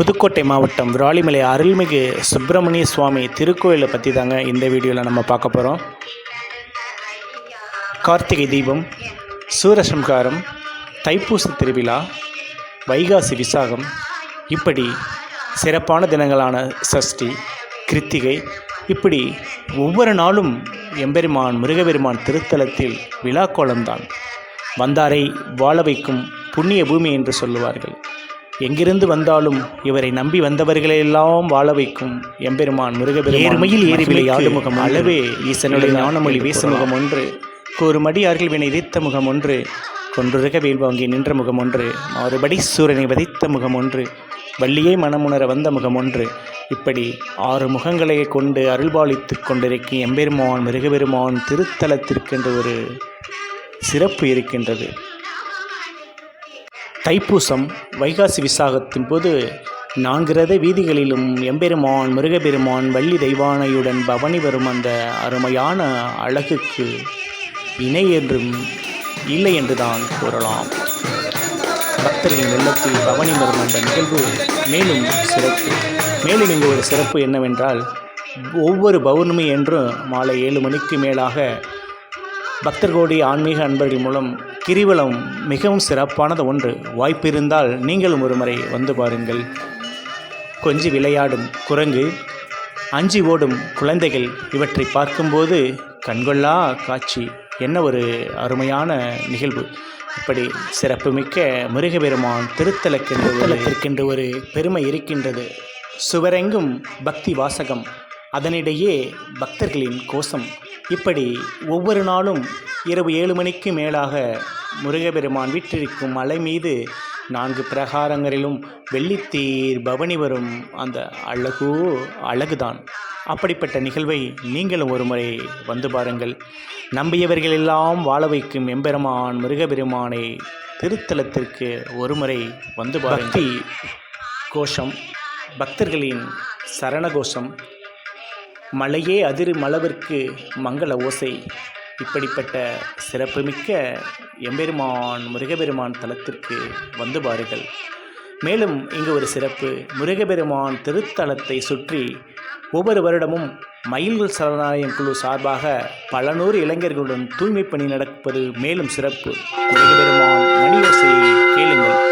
புதுக்கோட்டை மாவட்டம் விராலிமலை அருள்மிகு சுப்பிரமணிய சுவாமி திருக்கோயிலை பற்றி தாங்க இந்த வீடியோவில் நம்ம பார்க்க போகிறோம் கார்த்திகை தீபம் சூரசம்காரம் தைப்பூச திருவிழா வைகாசி விசாகம் இப்படி சிறப்பான தினங்களான சஷ்டி கிருத்திகை இப்படி ஒவ்வொரு நாளும் எம்பெருமான் முருகபெருமான் திருத்தலத்தில் விழாக்கோலம்தான். வந்தாரை வாழ வைக்கும் புண்ணிய பூமி என்று சொல்லுவார்கள். எங்கிருந்து வந்தாலும் இவரை நம்பி வந்தவர்களையெல்லாம் வாழ வைக்கும். எம்பெருமான் முருகபெருமான் ஏறுமையில் ஏறி விளையாடு முகம் அளவே ஈசனுடைய ஞானமொழி வீசுமுகம் ஒன்று. கூறுமடி அருகில் வினை விதைத்த முகம் ஒன்று. கொன்றுருக வேல்வாங்கி நின்ற முகம் ஒன்று. மறுபடி சூரனை வதைத்த முகம் ஒன்று. வள்ளியை மனமுணர வந்த முகம் ஒன்று. இப்படி ஆறு முகங்களை கொண்டு அருள்பாலித்துக் கொண்டிருக்கும் எம்பெருமான் மிருகபெருமான் திருத்தலத்திற்கென்று ஒரு சிறப்பு இருக்கின்றது. தைப்பூசம் வைகாசி விசாகத்தின் போது நான்கு ரத வீதிகளிலும் எம்பெருமான் முருகபெருமான் வள்ளி தெய்வானையுடன் பவனி வரும் அந்த அருமையான அழகுக்கு இணை என்றும் இல்லை என்றுதான் கூறலாம். பக்தர்களின் வெள்ளத்தில் பவனி வரும் அந்த நிகழ்வு மேலும் சிறப்பு. மேலும் இங்கு ஒரு சிறப்பு என்னவென்றால் ஒவ்வொரு பௌர்ணமி என்றும் மாலை ஏழு மணிக்கு மேலாக பக்தர்கோடி ஆன்மீக அன்பர்கள் மூலம் கிரிவலம் மிகவும் சிறப்பானது ஒன்று. வாய்ப்பிருந்தால் நீங்களும் ஒருமுறை வந்து பாருங்கள். கொஞ்சி விளையாடும் குரங்கு அஞ்சி ஓடும் குழந்தைகள் இவற்றை பார்க்கும்போது கண்கொள்ளா காட்சி. என்ன ஒரு அருமையான நிகழ்வு. இப்படி சிறப்புமிக்க முருகபெருமான் திருத்தலக்கென்று திருத்தலத்திற்கென்று ஒரு பெருமை இருக்கின்றது. சுவரெங்கும் பக்தி வாசகம். அதனிடையே பக்தர்களின் கோஷம். இப்படி ஒவ்வொரு நாளும் இரவு ஏழு மணிக்கு மேலாக முருகபெருமான் வீற்றிருக்கும் மலை மீது நான்கு பிரகாரங்களிலும் வெள்ளித்தீர் பவனி வரும் அந்த அழகோ அழகுதான். அப்படிப்பட்ட நிகழ்வை நீங்களும் ஒரு முறை வந்து பாருங்கள். நம்பியவர்கள் எல்லாம் வாழ வைக்கும் எம்பெருமான் முருகபெருமானை திருத்தலத்திற்கு ஒரு முறை வந்து பக்தி கோஷம் பக்தர்களின் சரண கோஷம் மலையே அதிர் மலவிற்கு மங்கள ஓசை. இப்படிப்பட்ட சிறப்புமிக்க எம்பெருமான் முருகபெருமான் தலத்திற்கு வந்து பாருங்கள். மேலும் இங்கு ஒரு சிறப்பு முருகபெருமான் திருத்தலத்தை சுற்றி ஒவ்வொரு வருடமும் மயில்கள் சரணாலயம் குழு சார்பாக பல நூறு இளைஞர்களுடன் தூய்மை பணி நடப்பது மேலும் சிறப்பு. முருகபெருமான் மணி ஓசையை கேளுங்கள்.